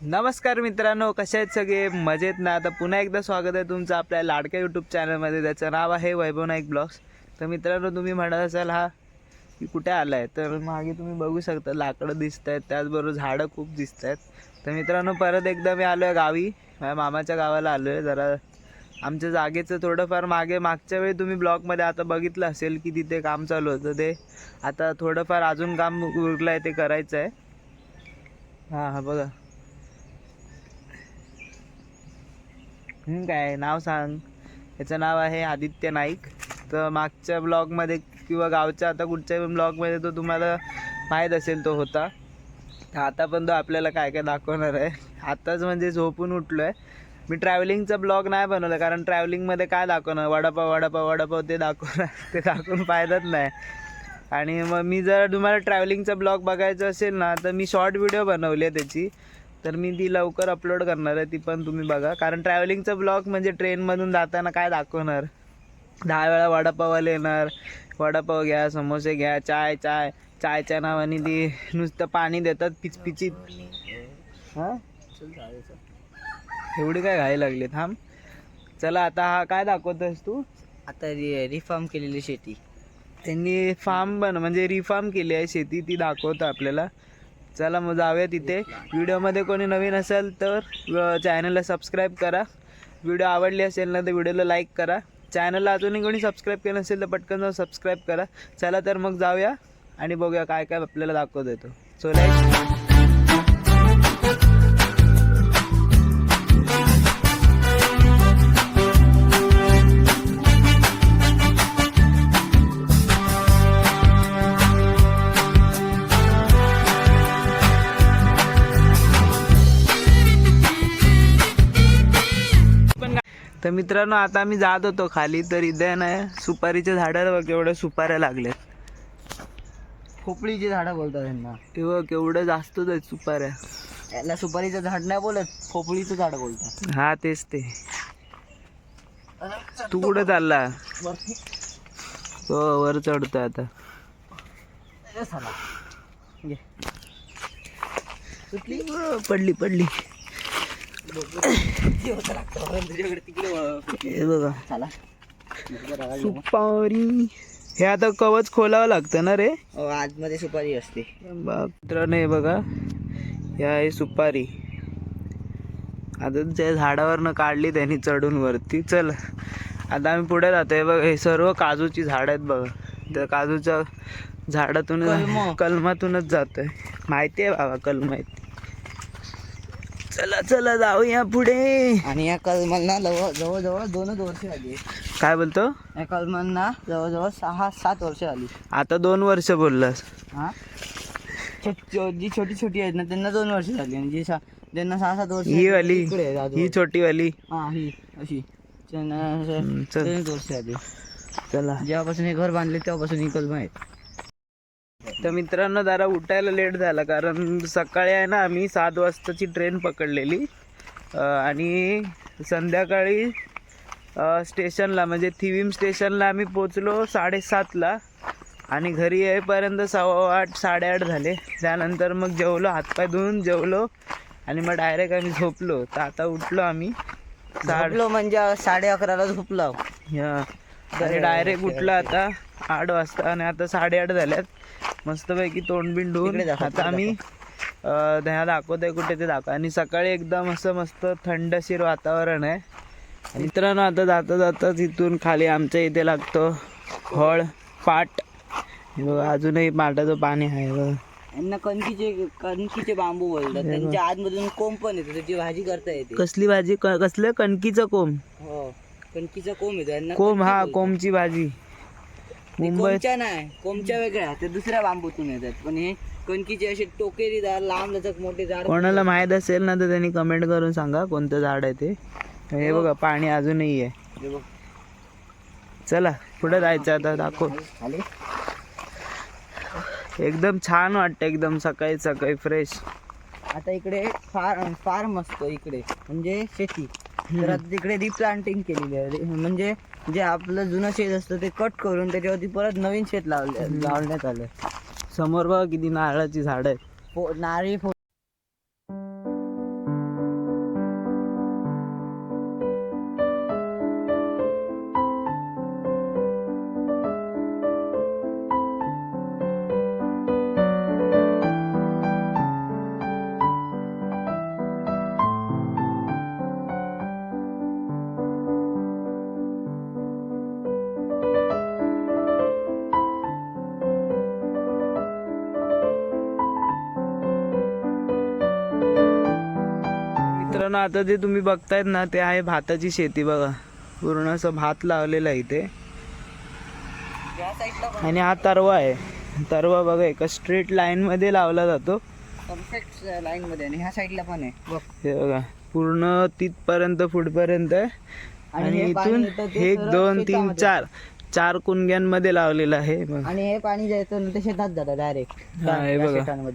नमस्कार मित्रांनो कसे आहेत सगळे? मजेत ना? आता पुन्हा एकदा स्वागत आहे तुमचं आपल्या लाडक्या यूट्यूब चॅनलमध्ये त्याचं नाव आहे वैभव नाईक ब्लॉग्स. तर मित्रांनो तुम्ही म्हणत असाल हा की कुठे आला आहे तर मागे तुम्ही बघू शकता लाकडं दिसत आहेत त्याचबरोबर झाडं खूप दिसत आहेत तर मित्रांनो परत एकदा मी आलो आहे गावी. माझ्या मामाच्या गावाला आलो आहे जरा आमच्या जागेचं थोडंफार मागे मागच्या वेळी तुम्ही ब्लॉगमध्ये आता बघितलं असेल की तिथे काम चालू होतं. ते आता थोडंफार अजून काम उरलं आहे ते करायचं आहे हां हां बघा. काय नाव सांग. याचं नाव आहे आदित्य नाईक. तर मागच्या ब्लॉगमध्ये किंवा गावच्या आता कुठच्या ब्लॉगमध्ये तो तुम्हाला माहीत असेल तो होता. आता पण तो आपल्याला काय काय दाखवणार आहे. आताच म्हणजे झोपून उठलो आहे मी ट्रॅव्हलिंगचा ब्लॉग नाही बनवला कारण ट्रॅव्हलिंगमध्ये काय दाखवणार? वडापाव वडापाव वडापाव ते दाखवणार. ते दाखवून फायदाच नाही. आणि मग मी जर तुम्हाला ट्रॅव्हलिंगचा ब्लॉग बघायचा असेल ना तर मी शॉर्ट व्हिडिओ बनवली आहे त्याची. तर मी ती लवकर अपलोड करणार आहे ती पण तुम्ही बघा. कारण ट्रॅव्हलिंगचा ब्लॉग म्हणजे ट्रेनमधून जाताना काय दाखवणार? दहा वेळा वडापावाला येणार. वडापाव घ्या समोसे घ्या चाय चाय. चायच्या नावाने ती नुसतं पाणी देतात पिचपिचीत. हां? एवढी काय घाई लागली थांब. चला आता हा काय दाखवतोस तू? आता रि रिफॉर्म केलेली शेती. त्यांनी फार्म बन म्हणजे रिफार्म केली आहे शेती ती दाखवतं आपल्याला. चला मग जाऊया तिथे. व्हिडिओमध्ये कोणी नवीन असेल तर चॅनलला सबस्क्राईब करा. व्हिडिओ आवडली असेल ना तर व्हिडिओला लाईक करा. चॅनलला अजूनही कोणी सबस्क्राईब केलं नसेल तर पटकन जाऊन सबस्क्राईब करा. चला तर मग जाऊया आणि बघूया काय काय आपल्याला दाखवत येतो. सो लाईक मित्रांनो आता आम्ही जात होतो खाली तर इथे ना सुपारीच्या झाडाला बघ केवढ्या सुपाऱ्या लागल्यात खोपळीची झाडं बोलतात त्यांना. ते बघ केवढं जास्तच आहेत सुपाऱ्या. याला सुपारीचं झाड नाही बोलत खोपळीचं झाड बोलतात. हा तेच ते. तू कुठं चालला? हो वर चढतोय आता. पडली पडली. हे बघा. सुपारी. हे आता कवच खोलावं लागतं ना रे? हो, आतमध्ये सुपारी असते. बघ मित्रांनो हे बघा. या आहे सुपारी. आता त्या झाडावरनं काढली त्यांनी चढून वरती चल. आता आम्ही पुढे जातोय बघ हे सर्व काजूची झाड आहेत बघ. त्या काजूच्या झाडातून कलमं. कलमातूनच जातोय. माहिती आहे बाबा कलम आहेत. चला चला जाऊया पुढे. आणि या कलमांना जवळ जवळजवळ दोनच वर्ष आली काय बोलतो? या कलमांना जवळजवळ सहा सात वर्ष आली आता दोन वर्ष बोललास. हा? छो- छो- जी छोटी छोटी आहेत ना त्यांना दोन वर्ष झाली. आणि जी सा- ज्यांना सहा सात वर्ष ही वाली इकडे आहेत आजूबाजू. ही छोटी वाली. हा ही अशी. त्यांना असं हम्म, चल. दोनच वर्ष आली चला. जेव्हापासून हे घर बांधले तेव्हापासून ही कलम आहेत. तर मित्रांनो जरा उठायला लेट झाला कारण सकाळी आहे ना आम्ही सात वाजताची ट्रेन पकडलेली. आणि संध्याकाळी स्टेशनला म्हणजे थिविम स्टेशनला आम्ही पोचलो साडेसातला. आणि घरी येईपर्यंत सव्वा आठ साडेआठ झाले. त्यानंतर मग जेवलो हातपाय धुवून जेवलो. आणि मग डायरेक्ट आम्ही झोपलो. तर आता उठलो आम्ही. झोपलो म्हणजे साडे अकराला झोपलो आणि डायरेक्ट उठलं आता आठ वाजता. आणि आता साडेआठ झाल्यात. मस्तपैकी तोंड बिंड धुवून इकडे दाखव, आता आम्ही ह्या दाखवतोय कुठे ते दाखव. आणि सकाळी एकदम असं मस्त थंडशीर वातावरण आहे. मित्रांनो आता जाता जाता तिथून खाली आमच्या इथे लागतो हळ पाट. अजूनही पाटाचं पाणी आहे. यांना कणकीचे कणकीचे बांबू बोलतात. त्यांच्या आतमधून कोंब पण येतो. त्याची भाजी करता येते. कसली भाजी? कसलं? कणकीचं कोंब. हो कणकीचा कोंब येतो. यांना कोंब हा. कोंबची भाजी. कोंबच्या नाही कोंबच्या वेगळ्या ते दुसऱ्या बांबूतून येतात. पण हे कणकीचे असे टोकेरीदार लांब लचक मोठे झाड कोणाला माहीत असेल ना तर त्यांनी कमेंट करून सांगा कोणतं झाड आहे ते. हे बघा पाणी अजूनही आहे. हे बघ. चला पुढे जायचं आता दाखव. खाली एकदम छान वाटतं एकदम सकाळी सकाळी फ्रेश आता इकडे फार फार्म असतो इकडे म्हणजे शेती. तर आता तिकडे रिप्लांटिंग केलेली आहे. रि- म्हणजे जे आपलं जुनं शेत असतं ते कट करून त्याच्यावरती परत नवीन शेत लावले लावण्यात आलं. समोर बघा किती नारळाची झाड आहेत. फो- नारळी फो आता जे तुम्ही बघतायत ना ते आहे भाताची शेती बघा. पूर्ण असं भात लावलेलं आहे इथे. आणि हा तरवा आहे. तरवा बघा एका स्ट्रेट लाईन मध्ये लावला जातो. परफेक्ट लाईन मध्ये आणि ह्या साईडला पण आहे. बघ. हे बघा पूर्ण तिथपर्यंत पुढपर्यंत आहे. आणि इथून एक दोन तीन. चार चार कुणग्यांमध्ये लावलेलं आहे. आणि हे पाणी जायचं ना ते शेतात जातं डायरेक्ट हा, बघा.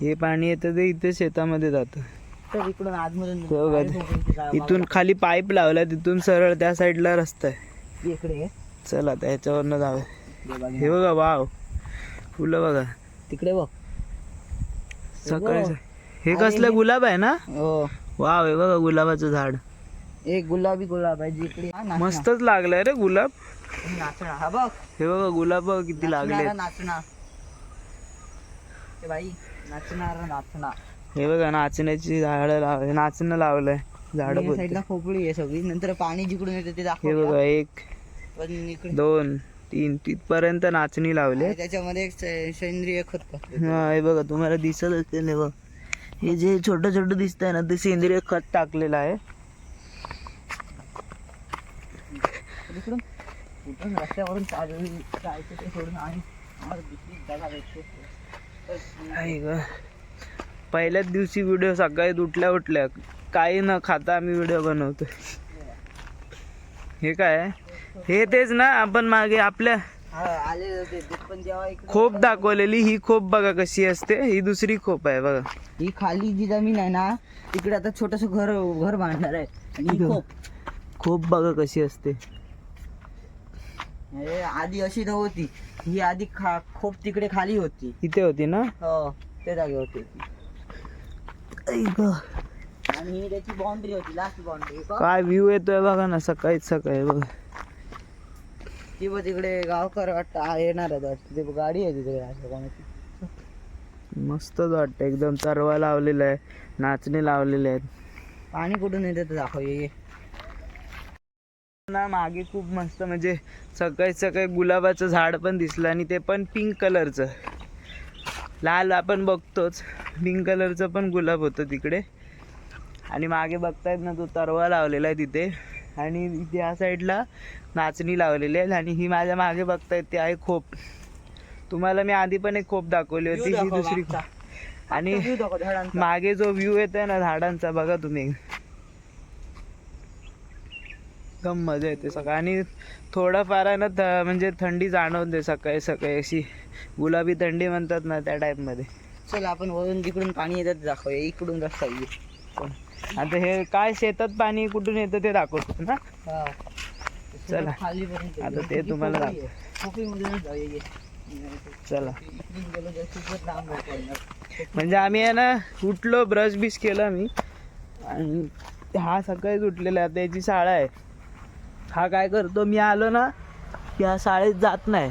हे पाणी येतं ते इथे शेतामध्ये जातं. इकडून हे इथून खाली पाईप लावला तिथून सरळ त्या साईडला रस्ता आहे. इकडे. चला आता ह्याच्यावरनं जाऊया. हे बघ. वाव. फुलं बघा. तिकडे बघ. सकाळी. हे कसलं गुलाब आहे ना? हो. वाव हे बघा गुलाबाचं झाड. एक गुलाबी गुलाब आहे जिकडे. मस्तच लागलंय रे गुलाब. नाचणा हा बघ. हे बघा गुलाब बघा किती लागले नाचणारा. बाई नाचणारा नाचणा हे बघा नाचण्याची झाडं लाव नाचणं लावलंय. झाड साईडला खोपडी आहे सगळी. नंतर पाणी जिकडून येतं ते हे दाखव बघा एक दोन तीन तिथपर्यंत नाचणी लावले. त्याच्यामध्ये एक से- सेंद्रिय खत टाकलं. हा हे बघा तुम्हाला दिसत असेल हे बघ. हे जे छोटं छोटं दिसत आहे ना ते सेंद्रिय खत टाकलेलं आहे. तर इकडून इकडून रस्त्यावरून चालू जायचं ते सोडून आणि आम्हाला दुसरी जागा भेटते. तर आहे ग. पहिल्याच दिवशी व्हिडिओ सकाळी उठल्या उठल्या काही न खाता आम्ही व्हिडिओ बनवतोय. हे काय? हे तेच ना आपण मागे आपल्या ते खोप दाखवलेली ही खोप बघा कशी असते ही दुसरी खोप आहे बघा. ही खाली जी जमीन आहे ना तिकडे आता छोटस घर घर बांधणार आहे. आणि खोप. खोप बघा कशी असते. आधी अशी नव्हती ही आधी खा खोप तिकडे खाली होती. इथे होती ना? हो त्या जागे होती. आणि त्याची बाउंड्री होती लास्ट बाउंड्री काय व्ह्यू येतोय बघा ना सकाळीच सकाळी बघा. ती बघ तिकडे गावकर वाटतं येणार आहे वाटतं. ते गाडी आहे तिकडे असं कोणाची. मस्तच वाटतं एकदम तरवा लावलेला आहे नाचणे लावलेले आहेत. पाणी कुठून येतं ते दाखव ये. ना मागे खूप मस्त म्हणजे सकाळी सकाळी गुलाबाचं झाड पण दिसलं आणि ते पण पिंक कलरचं लाल आपण बघतोच. पिंक कलरचं पण गुलाब होतं तिकडे. आणि मागे बघतायत ना तो तरवा लावलेला आहे तिथे. आणि इथे या साईडला नाचणी लावलेली आहे. आणि ही माझ्या मागे बघतायत ते आहे खोप. तुम्हाला मी आधी पण एक खोप दाखवली होती ही दुसरी. आणि. मागे जो व्ह्यू येतोय ना झाडांचा बघा तुम्ही. एकदम मजा येते सकाळी. आणि थोडंफार आहे ना थ- म्हणजे थंडी जाणवते सकाळी सकाळी. अशी गुलाबी थंडी म्हणतात ना त्या टाईपमध्ये चल आपण वरून जिकडून पाणी येतं ते दाखव इकडून रस्ता आहे आता हे काय शेतात पाणी कुठून येतं ते दाखवतो ना. हा. चला. आता. ते तुम्हाला ये. चला. म्हणजे आम्ही आहे ना उठलो ब्रश बिश केला मी आणि हा सकाळीच उठलेला आहे. आता याची शाळा आहे. हा काय करतो? मी आलो ना की हा शाळेत जात नाही.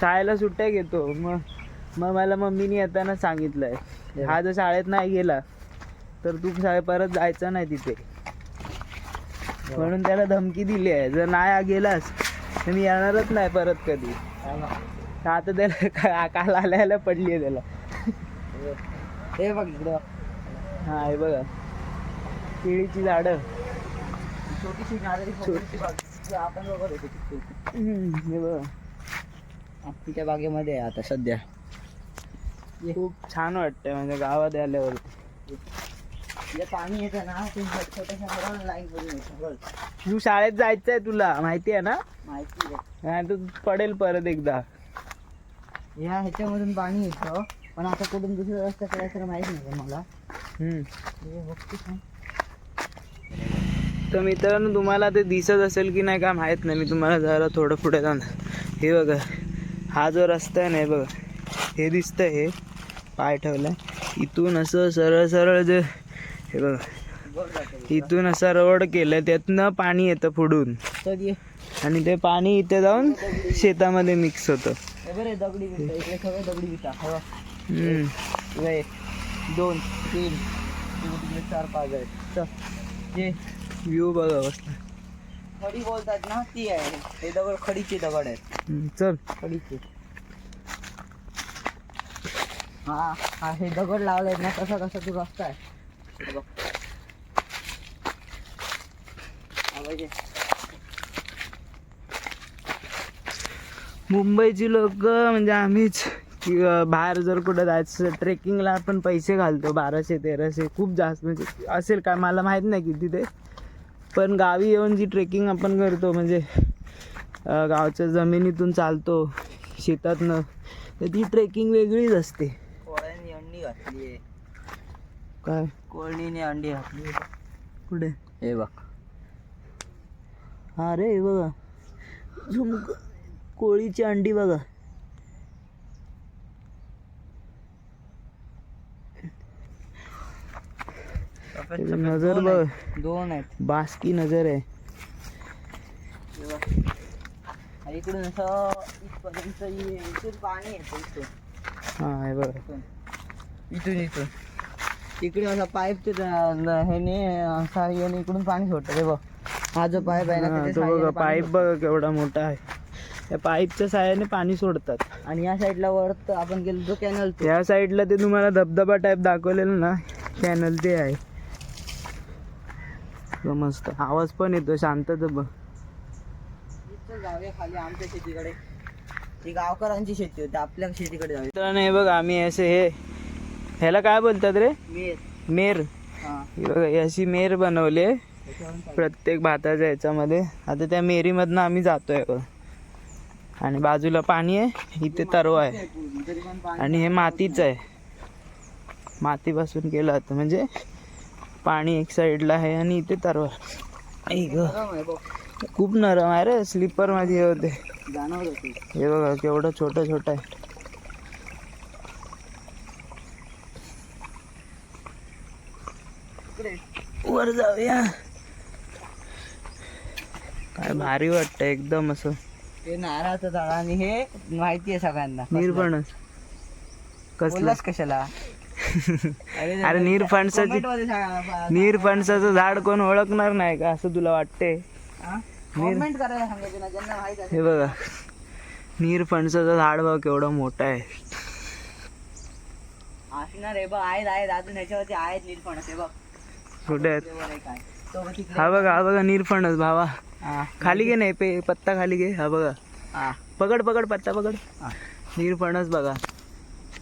शाळेला सुट्ट्या घेतो. मग मग मला मम्मीने येताना सांगितलंय. हा जर शाळेत नाही गेला तर तू शाळेत परत जायचं नाही तिथे. म्हणून त्याला धमकी दिली आहे. जर नाही गेलास तर मी येणारच नाही परत कधी. आता त्याला काल आल्याला पडली आहे त्याला. हे बघ. हा हे बघा. केळीची झाडं. छोटीशी. ती हे आमच्या बागेमध्ये आहे आता सध्या. खूप छान वाटतंय म्हणजे गावात आल्यावर पाणी येतं ना ते छोट्याशा लाईन मधून येतं बघ. तू शाळेत जायचंय तुला माहिती आहे ना? माहिती आहे. नाही तर पडेल परत एकदा. ह्या ह्याच्यामधून पाणी येतं पण आता कुठून दुसऱ्या रस्त्याकडे असं माहीत नाही मला. हम्म. तर मित्रांनो तुम्हाला ते दिसत असेल की नाही का माहीत नाही. मी तुम्हाला जरा थोडं पुढे जाऊन हे बघा हा जो रस्ता आहे ना बघा हे दिसतंय हे. पाय ठेवलाय. इथून असं सरळ सरळ जे हे बघा. इथून असा रोड केलाय त्यातनं पाणी येतं पुढून. ये. आणि ते पाणी इथे जाऊन शेतामध्ये मिक्स होतं. दोन तीन चार पाच आहेत. व्ह्यू बघा बसला खडी बोलतात ना ती आहे. हे दगड खडीचे दगड आहेत. चल. खडीचे. हा हा हे दगड लावले ना कसा कसा तू रस्ता आहे बघ. पाहिजे मुंबईची लोक म्हणजे आम्हीच की, बाहेर जर कुठं जायचं ट्रेकिंगला आपण पैसे घालतो बाराशे तेराशे खूप जास्त. म्हणजे असेल काय मला माहीत नाही किती ते. पण गावी येऊन जी ट्रेकिंग आपण करतो म्हणजे गावच्या जमिनीतून चालतो शेतातनं तर ती ट्रेकिंग वेगळीच असते. कोळ्याने अंडी घातली आहे. काय? कोळणीने अंडी घातली कुठे? हे बघ. हा रे हे बघा. झुमक कोळीची अंडी बघा. नजर बघ. दोन आहेत. बासकी नजर आहे. हे इकडून असं इथपर्यंत ये- इथून पाणी येतं इथून. हा हे बघा. इथून. इथून इकडे असा पाईप ते ह्याने असा याने इकडून पाणी सोडतं. हे बघ. हा जो पाईप आहे ना बघा पाईप बघा केवढा मोठा आहे. त्या पाईपच्या साह्याने पाणी सोडतात. सोडतं. आणि या साईडला वर आपण गेलो तो कॅनल त्या साईडला ते तुम्हाला धबधबा टाईप दाखवलेलं ना कॅनल ते आहे. मस्त. आवाज पण येतो शांतता बघ. जाऊया खाली आमच्या शेतीकडे. ही गावकरांची शेती होती आपल्या शेतीकडे जाऊया. मित्रांनो हे बघा आम्ही असे हे ह्याला काय बोलतात रे? मेर. बघा ही अशी मेर बनवली. प्रत्येक भाताच्या ह्याच्यामध्ये. आता त्या मेरीमधनं आम्ही जातोय बघ. आणि बाजूला पाणी आहे इथे तरवा आहे. आणि हे मातीचं आहे. मातीपासून केलं होतं म्हणजे पाणी एक साईडला आहे आणि इथे तरवा. खूप नरम आहे रे स्लीपर हे होते. हे बघा केवढं छोटं छोटं आहे. वर जाऊया. काय भारी वाटतं एकदम असं. ते नारळाचं झाड आणि हे माहिती आहे सगळ्यांना. निरफणस कसलं? बोललास कशाला? अरे निरफणसाची निरफणसाचं झाड कोण ओळखणार नाही का? असं तुला वाटते हा? बघा. निरफणसाचं झाड बघा केवढं मोठं आहे. असणार आहे बघ आहेत आहेत. अजून ह्याच्यावरती आहेत निरफणस हे बघ. कुठे आहेत? हा बघा हा बघा निरफणस भावा. खाली घे नाही पे पत्ता खाली घे. हा बघा. पकड पकड पत्ता पकड. निरफणस बघा.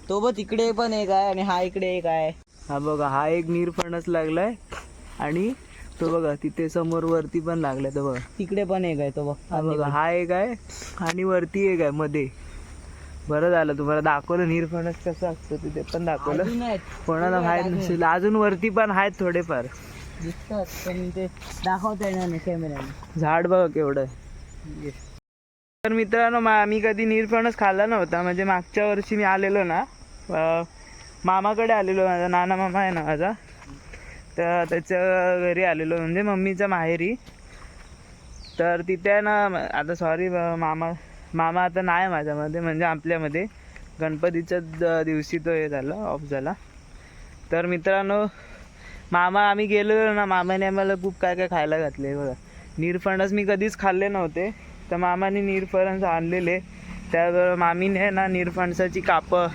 तो बघ तिकडे पण एक आहे आणि हा इकडे एक आहे. हा बघा हा एक निरफणस लागलाय आणि तो बघा तिथे समोर वरती पण लागलाय तो बघा. तिकडे पण एक आहे तो बघ. हा बघा हा एक आहे आणि वरती एक आहे मध्ये. बरं झालं तुम्हाला दाखवलं निरफणस कसं असतं तिथे पण दाखवलं. कोणाला माहीत नसेल अजून वरती पण आहेत थोडेफार. दिसतात पण ते दाखवता येणार नाही कॅमेऱ्याने झाड बघा केवढं. तर मित्रांनो मा कधी निरफणस खाल्ला नव्हता. म्हणजे मागच्या वर्षी मी आलेलो ना मामाकडे आलेलो माझा नाना मामा आहे ना माझा. तर त्याच्या घरी आलेलो म्हणजे मम्मीच्या माहेरी. तर तिथे आहे ना आता सॉरी मामा मामा आता नाही माझ्यामध्ये म्हणजे आपल्यामध्ये. गणपतीच्या द- दिवशी तो हे झाला ऑफ झाला. तर मित्रांनो मामा आम्ही गेलेलो ना मामाने आम्हाला खूप काय काय खायला घातले बघा. निरफणस मी कधीच खाल्ले नव्हते तर मामाने निरफणस आणलेले. त्याबरोबर मामीने ना निरफणसाची कापं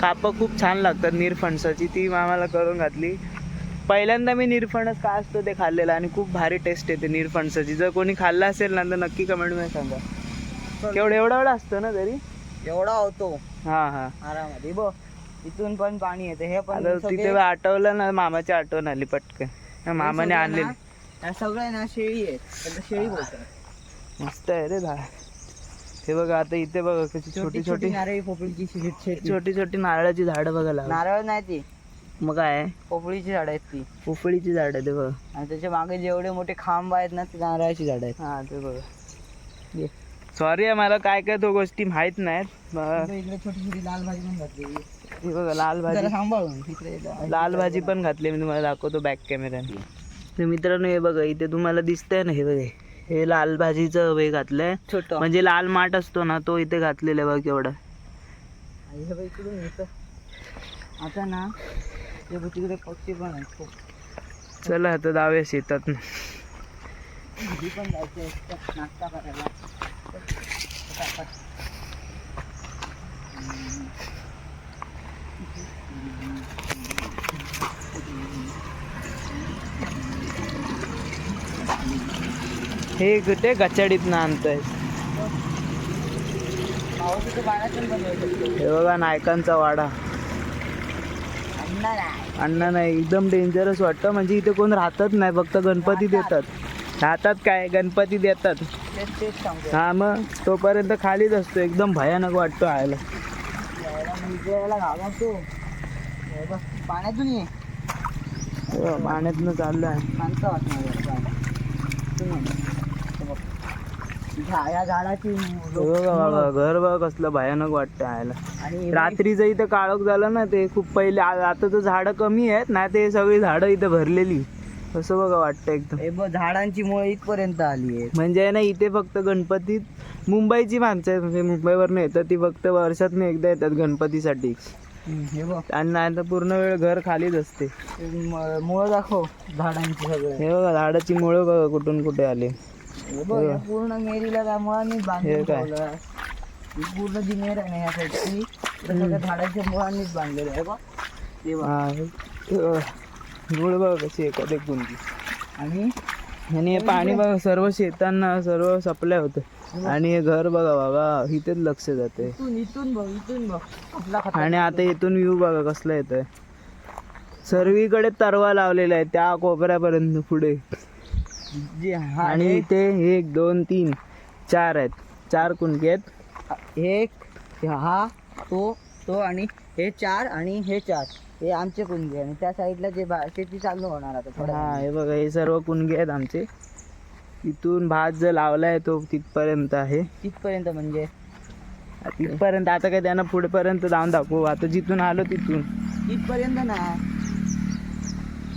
कापं खूप छान लागतात निरफणसाची ती मामाला करून घातली. पहिल्यांदा मी निरफणस काय असतो ते खाल्लेलं आणि खूप भारी टेस्ट येते निरफणसाची. जर कोणी खाल्लं असेल ना तर नक्की कमेंटमध्ये सांगा. केवढं एवढं एवढं असतं ना तरी? एवढा होतो. हां हां. आरामात. बघ इथून पण पाणी येते. हे पण तिथे आठवलं ना मामाची आठवण आली पटकन. मामाने आणलेली. सगळ्या ना शेळी त्यांना शेळी बोलतात. मस्त आहे रे झाड हे बघा आता इथे बघा कशी छोटी छोटी नारळी पोपळीची शे- शेती. छोटी छोटी नारळाची झाडं बघा लावली. नारळ नाही ती. मग काय? पोपळीची झाड आहेत ती. पोपळीची झाड आहे ते बघा. आणि त्याच्यामागे जेवढे मोठे खांब आहेत ना ते नारळाची झाड आहेत. हा ते बघा. सॉरी मला काय काय तो गोष्टी माहीत नाहीत. ब- इकडे छोटी छोटी लाल भाजी पण घातली. हे बघा लाल भाजी. जरा सांभाळून इकडे लाल भाजी पण घातली मी तुम्हाला दाखवतो बॅक कॅमेऱ्याने तर मित्रांनो हे बघा इथे तुम्हाला दिसतंय ना हे बघा. हे लाल भाजीचं हे घातलंय. छोट. म्हणजे लाल माठ असतो ना तो इथे घातलेला आहे बघ इकडून येतं आता ना बघ तिकडे पक्षी पण आहेत खूप. चला आता जाऊया शेतात. घरी पण जायचे नाश्ता करायला. हे कुठे गचाडीतनं आणतोय. हे बघा नायकांचा वाडा. अण्णा नाही अण्णा नाही एकदम डेंजरस वाटतं. म्हणजे इथे कोण राहतच नाही फक्त गणपती देतात. राहतात काय? गणपती देतात. हा मग तोपर्यंत खालीच असतो. एकदम भयानक वाटतो आयला. पाण्यातून हो, पाण्यातनं चाललंय. शांत वाटणार यार पाण्यात. इथून ये. हे बघ. झा- या झाडाची हे घर बघा कसलं भयानक वाटतं आयला. आणि रात्रीचं इथं काळोख झालं ना ते खूप पहिले आ- आता तर झाडं कमी आहेत ना ते सगळी झाडं इथं भरलेली. असं बघा वाटतं एकदम. हे बघ झाडांची मुळे इथपर्यंत आली आहे म्हणजे ना इथे फक्त गणपतीत मुंबईची माणसं आहेत म्हणजे मुंबईवर येतात ती फक्त वर्षातून एकदा येतात गणपतीसाठी. हे बघ. आणि नाही तर पूर्ण वेळ घर खालीच असते. मुळं दाखव झाडांची सगळे. हे बघा झाडाची मुळं बघा कुठून कुठे आले. हे बघ पूर्ण मेरीला त्या मुळांनी बांधून हे काय? ठेवलं ही पूर्ण जी मेर आहे ना या साईडची त्या सगळ्या झाडांच्या मुळांनीच बांधलेलं आहे बघ. ते बघ. हा कशी एखादी कोणती आणि आणि हे पाणी बघा सर्व शेतांना सर्व सप्लाय होतं. आणि हे घर बघा बाबा इथेच लक्ष जाते इथून इथून बघ इथून बघ. आपला खतरा आणि आता इथून व्ह्यू बघा कसला येतोय. सर्वीकडे तरवा लावलेला आहे त्या कोपऱ्यापर्यंत पुढे. जे हा आणि इथे एक दोन तीन चार आहेत. चार कुणके आहेत? एक हा तो तो आणि हे चार आणि हे चार. हे आमचे कुंगे आणि त्या साईडला जे बा- शेती चालू होणार आता हा. हे बघा हे सर्व कुणगे आहेत आमचे. इथून भात जो लावलाय तो तिथपर्यंत आहे. तिथपर्यंत म्हणजे? तिथपर्यंत आता काय त्यांना पुढेपर्यंत जाऊन दाखवू. आता जिथून आलो तिथून. तिथपर्यंत नाही.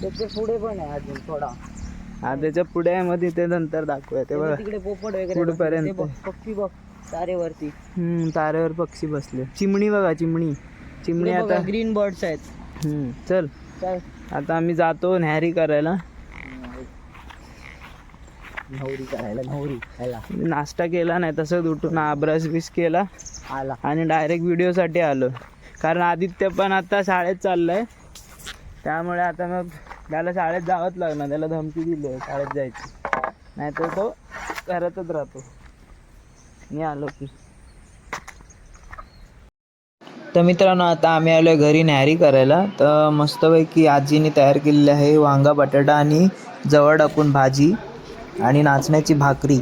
त्याच्या पुढे पण आहे अजून थोडा. हा त्याच्या पुढे मग तिथे नंतर दाखवूया. ते ते बघ. तिकडे पोपट वगैरे. बसले. ते बघ, पक्षी बघ तारेवरती. हम्म तारेवर पक्षी बसले. चिमणी बघा चिमणी. चिमणी आता ग्रीन बर्ड्स आहेत. हम्म चल. काय आता आम्ही जातो न्यारी करायला. नवरी करायला नवरी ह्याला नाश्ता केला नाही तसंच उठून अभ्यास बिस केला. आला. आणि डायरेक्ट व्हिडिओसाठी आलो. कारण आदित्य पण आता शाळेत चाललाय. त्यामुळे आता मग त्याला शाळेत जावंच लागणार त्याला धमकी दिली आहे शाळेत जायची. नाहीतर तो घरातच राहतो. मी आलो की. तर मित्रांनो आता आम्ही आलो घरी न्यारी करायला. तर मस्तपैकी आजीने तयार केलेली आहे वांगा बटाटा आणि जवळ टाकून भाजी आणि नाचण्याची भाकरी.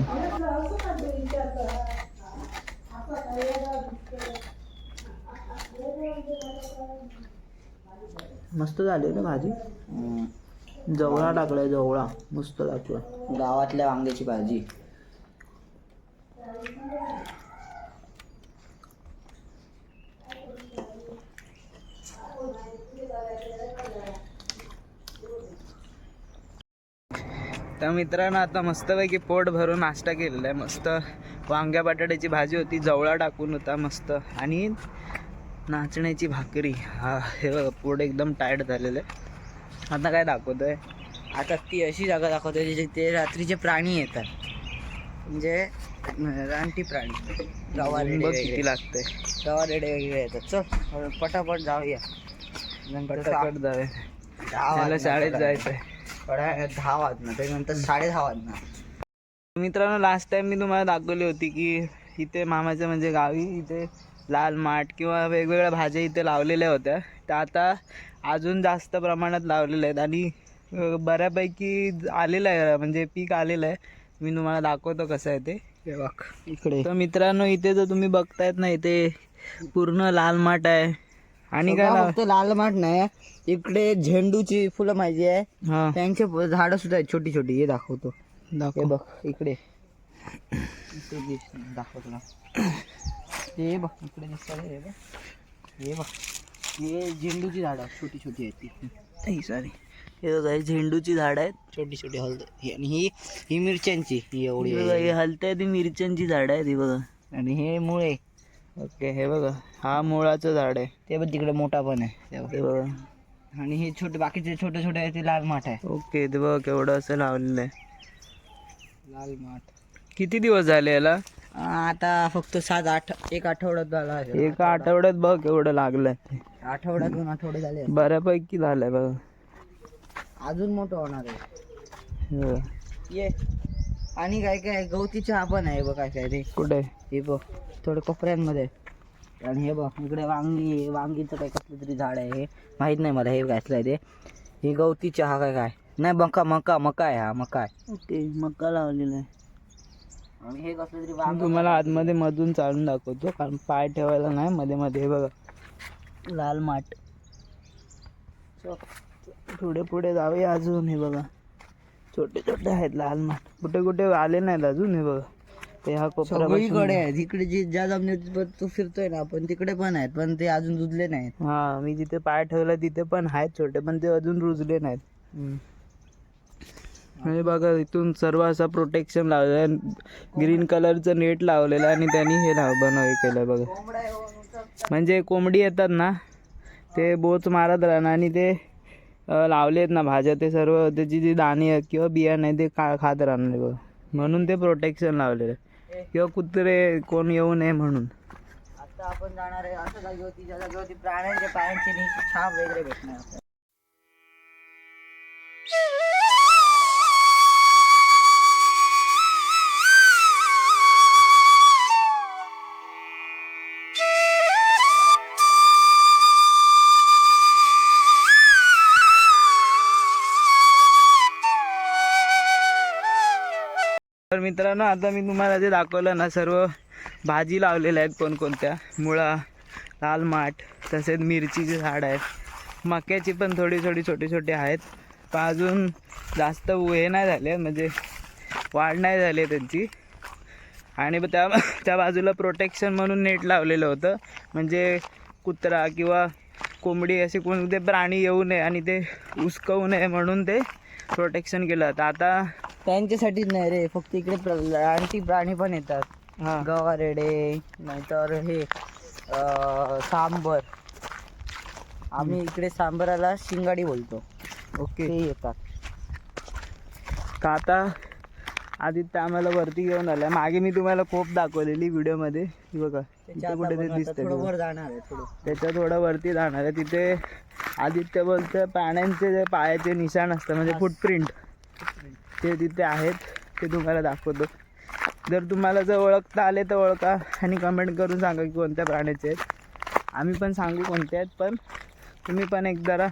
मस्त झाली ना भाजी? जवळा टाकलाय जवळा. मस्त टाकला गावातल्या वांग्याची भाजी. तर मित्रांनो आता मस्तपैकी पोट भरून नाश्ता केलेला आहे. मस्त वांग्या बटाट्याची भाजी होती. जवळा टाकून होता मस्त. आणि नाचण्याची भाकरी. हा हे पोट एकदम टाईट झालेलं आहे आता काय दाखवतोय? आता ती अशी जागा दाखवते जिथे ते रात्रीचे प्राणी येतात. म्हणजे रानटी प्राणी. बघ वगैरे. किती लागतंय. गवारेडे वगैरे येतात. चल पटापट जाऊया. पटापट जावे दहा शाळेत थोड्या वेळात दहा वाजणार त्याच्यानंतर साडे दहा वाजणार. मित्रांनो लास्ट टाइम मी तुम्हाला दाखवली होती की इथे मामाच्या म्हणजे गावी इथे लाल माठ किंवा वेगवेगळ्या भाज्या इथे लावलेल्या होत्या. त्या आता अजून जास्त प्रमाणात लावलेल्या आहेत आणि बऱ्यापैकी आलेलं आहे म्हणजे पीक आलेलं आहे. मी तुम्हाला दाखवतो कसं आहे ते. बघ इकडे. तर मित्रांनो इथे जर तुम्ही बघतायत ना इथे पूर्ण लाल माठ आहे. आणि काय फक्त लाल माठ नाही इकडे झेंडूची फुलं माहिती आहे. हा. त्यांचे झाडं सुद्धा आहेत छोटी छोटी हे दाखवतो. दाखव. बघ इकडे. दाखवतो ना हे बघ इकडे दिसतं हे बघ. हे बघ. हे झेंडूची झाडं छोटी छोटी आहेत ती. सॉरी हे बघा हे झेंडूची झाड आहेत. छोटी छोटी हलद ही आणि ही ही मिरच्यांची ही एवढी ही बघा आहे. हे हलत्या ती मिरच्यांची झाड आहेत ही बघा. आणि हे मुळे. ओके हे बघा हा मुळाचं झाड आहे. ते पण तिकडे मोठा पण आहे. ते बघ. ते बघा. आणि हे छोटे बाकीचे छोटे छोटे आहे ते लाल माठ आहे. ओके ते बघा केवढं असं लावलेलं आहे. लाल माठ. किती दिवस झाले याला? आता फक्त सात आठ एक आठवड्यात झाला आहे. एका आठवड्यात बघ केवढं लागलंय. आठवडा दोन आठवडे झाले बऱ्यापैकी झालंय बघा. अजून मोठं होणार आहे. हे. ये. आणि काय काय गवती चहा पण आहे बघ काय काय रे कुठे? हे बघ थोडं कोपऱ्यांमध्ये. आणि हे बघ इकडे वांगी आहे. वांगीचं काय कसलं तरी झाड आहे हे. माहीत नाही मला हे घातलं आहे ते. हे गवती चहा काय काय? नाही मका मका मका आहे हा मका आहे. ओके मका लावलेला आहे. आणि हे कसलं तरी मी वांग तुम्हाला आतमध्ये मधून चालून दाखवतो कारण पाय ठेवायला नाही मध्ये मध्ये हे बघा. लाल माठ. पुढे पुढे जाऊया अजून हे बघा. छोटे छोटे आहेत लाल माठ. कुठे कुठे आले नाहीत अजून हे बघा. ते हा सगळीकडे आहेत. इकडे जे ज्या जमिनीत तू फिरतोय ना आपण तिकडे पण आहेत पण ते अजून रुजले नाहीत. हा मी जिथे पाय ठेवला तिथे पण आहेत छोटे पण ते अजून रुजले नाहीत. आणि बघा इथून सर्व असं प्रोटेक्शन लावलं आहे. ग्रीन कलरचं नेट लावलेलं आहे आणि त्यांनी हे लाव बनव हे केलं बघा. म्हणजे कोंबडी येतात ना ते बोच मारत राहणार आणि ते लावलेत लावले आहेत ना भाज्या ते सर्व त्याची जी दाणे किंवा बियाणं आहे ते का खात राहणार बघ. म्हणून ते प्रोटेक्शन लावलेलं आहे. किंवा कुत्रे कोण येऊ नये म्हणून. आता आपण जाणार आहे असं जागी होती ज्या जागेवरती प्राण्यांच्या पायांची छाप वगैरे भेटणार. मित्रांनो आता मी तुम्हाला जे दाखवलं ना सर्व भाजी लावलेल्या आहेत कोणकोणत्या. मुळा लाल माठ तसेच मिरचीचे झाड आहेत. मक्याची पण थोडी थोडी छोटी छोटी आहेत. पण अजून जास्त हे नाही झाले म्हणजे वाढ नाही झाली आहे त्यांची. आणि त्या त्या बाजूला प्रोटेक्शन म्हणून नेट लावलेलं होतं. म्हणजे कुत्रा किंवा कोंबडी असे कोणते प्राणी येऊ नये आणि ते उसकवू नये म्हणून ते प्रोटेक्शन केलं होतं. आता त्यांच्यासाठीच नाही रे फक्त इकडे रानटी प्राणी पण येतात. हां. गवारेडे नाहीतर हे अं, सांबर. आम्ही इकडे सांबराला शिंगाडी बोलतो. ओके. ते येतात. का आता आदित्य आम्हाला वरती घेऊन आलाय मागे मी तुम्हाला खोप दाखवलेली व्हिडिओमध्ये. ही बघा कुठे ते थोडं. वर जाणार आहे थोडं. त्याच्या थोडं वरती जाणार आहे. तिथे आदित्य बोलतं प्राण्यांचे जे पायाचे निशाण असतं म्हणजे फुटप्रिंट ते तिथे आहेत ते तुम्हाला दाखवतो. जर तुम्हाला जर ओळखता आले तर ओळखा आणि कमेंट करून सांगा की कोणत्या प्राण्याचे आहेत. आम्ही पण सांगू कोणते आहेत पण तुम्ही पण एक जरा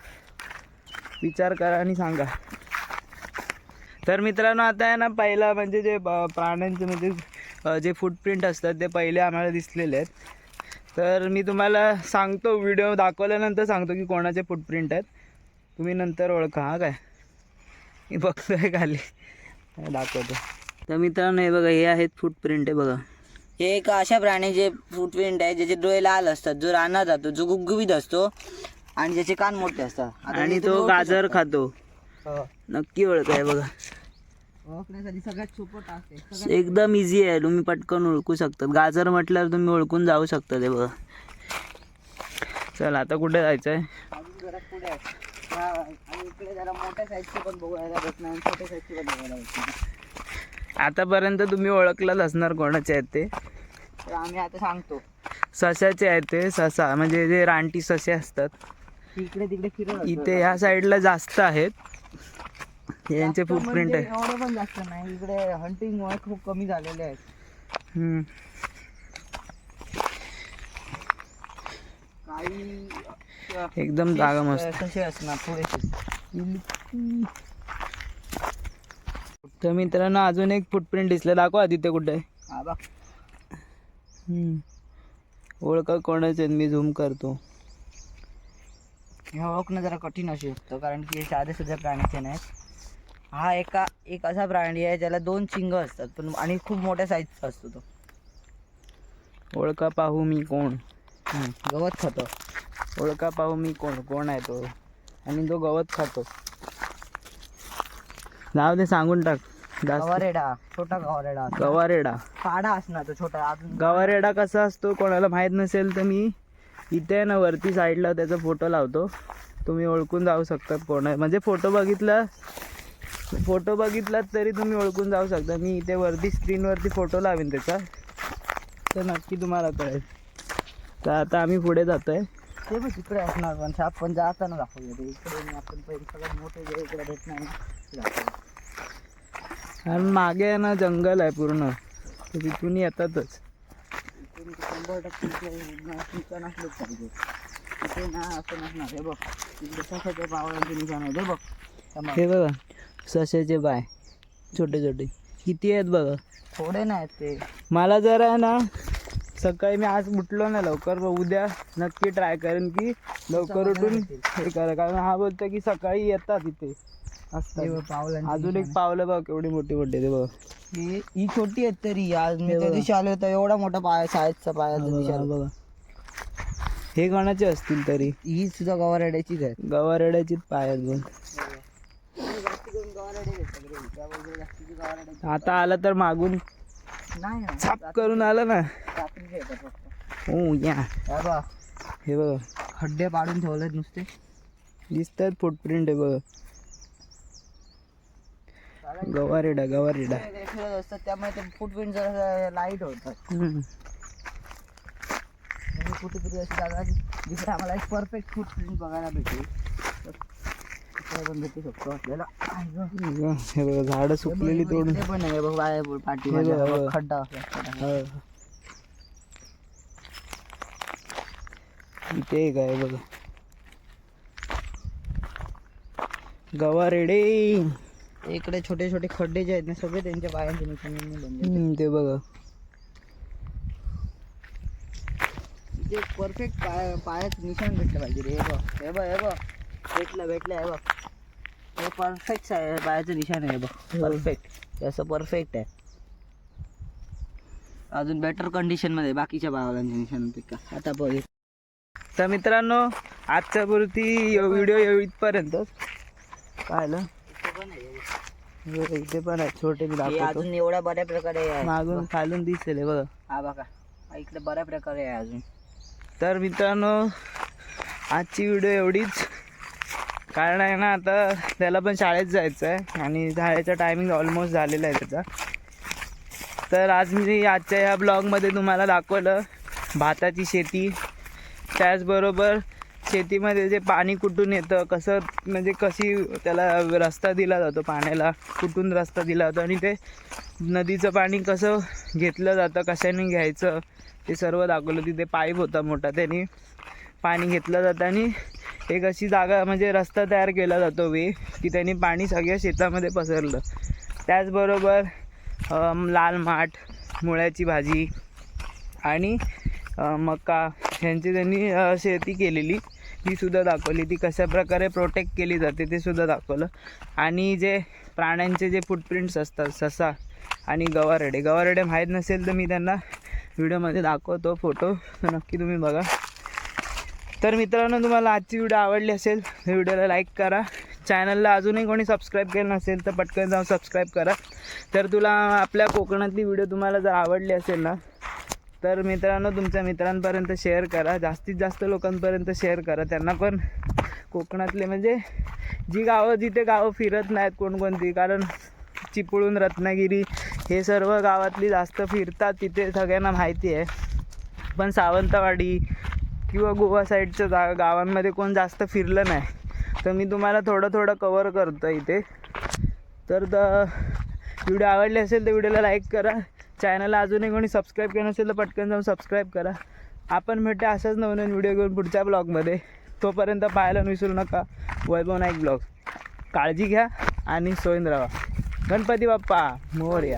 विचार करा आणि सांगा. तर मित्रांनो आता आहे ना पहिला म्हणजे जे ब- प्राण्यांचे म्हणजे जे फुटप्रिंट असतात ते पहिले आम्हाला दिसलेले आहेत. तर मी तुम्हाला सांगतो व्हिडिओ दाखवल्यानंतर सांगतो की कोणाचे फुटप्रिंट आहेत. तुम्ही नंतर ओळखा हा काय? मी बघतोय खाली. दाखवतो. तर मित्रांनो हे बघा हे आहेत फुटप्रिंट आहे बघा. हे एका अशा प्राण्याचे फुटप्रिंट आहे ज्याचे डोळे लाल असतात जो रानात जातो जो गुबगुबीत असतो आणि ज्याचे कान मोठे असतात. आणि तो गाजर खातो. हो. नक्की ओळख आहे बघा. एकदम इझी आहे तुम्ही पटकन ओळखू शकतात. गाजर म्हटल्यावर तुम्ही ओळखून जाऊ शकता ते बघा. चल आता कुठे जायचं आहे. हा, आणि इकडे जरा मोठ्या साईजचे पण बघायला भेटणार आणि छोट्या साईजचे पण बघायला भेटणार आतापर्यंत तुम्ही ओळखलाच असणार कोणाचे आहेत ते? तर आम्ही आता सांगतो. सशाचे आहेत ते ससा म्हणजे जे रानटी ससे असतात. इकडे तिकडे फिरत इथे ह्या साईडला जास्त आहेत. यांचे फुटप्रिंट आहे. एवढे पण जास्त नाही. इकडे हंटिंग मुळे खूप कमी झालेले आहेत. हम्म. काही एकदम जागा मस्त. कसे असणार तर मित्रांनो अजून एक फुटप्रिंट दिसलं. दाखवा तिथे कुठे. ओळखा कोणाचे मी झूम करतो. हे ओळखणं जरा कठीण असू शकतं कारण की हे साधे सुद्धा प्राणीचे नाहीत. हा एका एक असा प्राणी आहे ज्याला दोन शिंग असतात पण आणि खूप मोठ्या साईजचा असतो तो. ओळखा पाहू मी कोण. गवत खातो. ओळखा पाहू मी कोण कोण आहे तो. आणि तो गवत खातो. जाऊ दे सांगून टाक. गवारेडा छोटा गवारेडा. गवारेडा. काडा असणार तो छोटा अजून गवारेडा कसा असतो कोणाला माहीत नसेल तर मी इथे आहे ना वरती साईडला त्याचा फोटो लावतो. तुम्ही ओळखून जाऊ शकतात कोण आहे. म्हणजे फोटो बघितला फोटो बघितलात तरी तुम्ही ओळखून जाऊ शकता. मी इथे वरती स्क्रीनवरती फोटो लावेन त्याचा. तर नक्की तुम्हाला कळेल. तर आता आम्ही पुढे जातो आहे ते पण तिकडे असणार पण साप पण जाताना दाखवलं ते इकडे आपण पहिले सगळ्यात मोठे जे इकडे भेटणार ना ते. आणि मागे आहे ना जंगल आहे पूर्ण. तर तिथून येतातच. इथून ते शंभर टक्के इथे ना- निशाण असलंच पाहिजे इथे ना असं नसणार. हे बघ इकडे सशाच्या पावलांचे निशाण आहे. बघ हे बघा सशाचे बाय छोटे छोटे किती आहेत बघा. थोडे नाही ते. मला जर आहे ना सकाळी मी आज उठलो ना लवकर उद्या नक्की ट्राय करेन की लवकर उठून हे करा. कारण हा बोलतो की सकाळी येतात इथे. अजून एक. पावलं बघ केवढी मोठी मोठी ते बघ. ही छोटी आहेत तरी आज. मी त्या. दिवशी आलो होतो एवढा मोठा पाय हा निशाण बघा हे कोणाचे असतील तरी? ही सुद्धा गवारड्याचीच आहे गवारेड्याचीच पाय आहेत बघ. आता आला तर मागून. नाही छाप करून आलं ना. फक्त. हो या. हे बघ, हे बघ. खड्डे पाडून ठेवलेत नुसते. दिसतात फुटप्रिंट आहे बघ. गवारेडा गवारेडा. ते खेळत असतात त्यामुळे ते फुटप्रिंट जरा लाइट होतात हम्म. आणि कुठेतरी अशी जागा जिथे आम्हाला एक परफेक्ट फुटप्रिंट बघायला भेटेल. पण भेटू शकतो आपल्याला आई गं. हे बघ झाडं सुकलेली तोडून पण आहे बघ बाय पाठी. खड्डा. इथे आहे बघा गवारेडे इकडे छोटे छोटे खड्डे जे आहेत ना सगळे त्यांच्या हम्म, ते बघा परफेक्ट पाय पायाचं निशाण भेटलं पाहिजे रे बघ हे बघ हे बघ भेटलं भेटलं हे बघ. हे परफेक्ट आहे पायाचं निशाण आहे हे बघ. हो. परफेक्ट असं परफेक्ट आहे. अजून बेटर कंडिशनमध्ये बाकीच्या बाळांच्या निशाणांपेक्षा. आता बघ. हे. तर मित्रांनो आजच्या पुरती व्हिडिओ इथपर्यंतच पाहिलं हे इथे पण आहे छोटे मी हे अजून एवढ्या बऱ्या प्रकारे आहे. मागून खालून दिसेल हे बघा. हा बघा हा इकडे बऱ्या प्रकारे आहे अजून. तर मित्रांनो आजची व्हिडिओ एवढीच. कारण आहे ना आता त्याला पण शाळेत जायचं आहे आणि शाळेचा टायमिंग ऑलमोस्ट झालेला आहे त्याचा. तर आज मी आजच्या ह्या ब्लॉगमध्ये तुम्हाला दाखवलं भाताची शेती. त्याचबरोबर शेतीमध्ये जे पाणी कुठून येतं कसं म्हणजे कशी त्याला रस्ता दिला जातो पाण्याला कुठून रस्ता दिला जातो आणि ते नदीचं पाणी कसं घेतलं जातं कशाने घ्यायचं ते सर्व दाखवलं. तिथे पाईप होता मोठा त्याने पाणी घेतलं जातं आणि एक अशी जागा म्हणजे रस्ता तयार केला जातो वे की त्यांनी पाणी सगळ्या शेतामध्ये पसरलं. त्याचबरोबर लाल माठ मुळ्याची भाजी आणि मका ह्यांची त्यांनी शेती केलेली. ती सुद्धा दाखवली. ती कशा प्रकारे प्रोटेक्ट केली जाते ते सुद्धा दाखवलं. आणि जे प्राण्यांचे जे फुटप्रिंट्स असतात ससा आणि गवारडे. गवारडे माहीत नसेल तर मी त्यांना व्हिडिओमध्ये दाखवतो फोटो तर नक्की तुम्ही बघा. तर मित्रांनो तुम्हाला आजची व्हिडिओ आवडली असेल तर व्हिडिओला लाईक करा. चॅनलला अजूनही कोणी सबस्क्राईब केलं नसेल तर पटकन जाऊन सबस्क्राईब करा. तर तुला आपल्या कोकणातली व्हिडिओ तुम्हाला जर आवडली असेल ना तर मित्रांनो तुमच्या मित्रांपर्यंत शेअर करा. जास्तीत जास्त लोकांपर्यंत शेअर करा. त्यांना पण कोकणातले म्हणजे जी गावं जिथे गावं फिरत नाहीत कोणकोणती कारण चिपळूण रत्नागिरी हे सर्व गावातली जास्त फिरतात तिथे सगळ्यांना माहिती आहे. पण सावंतवाडी किंवा गोवा साईडच्या जा गावांमध्ये कोण जास्त फिरलं नाही. तर मी तुम्हाला थोडं थोडं कवर करतो इथे. तर व्हिडिओ आवडले असेल तर व्हिडिओला लाईक करा. चॅनलला अजूनही कोणी सबस्क्राईब केलं नसेल तर पटकन जाऊन सबस्क्राईब करा. आपण भेटते असाच नवनवीन व्हिडिओ घेऊन पुढच्या ब्लॉगमध्ये तोपर्यंत पाहायला विसरू नका. वैभव नाईक ब्लॉग काळजी घ्या आणि सोयीन राहा गणपती बाप्पा मोरया.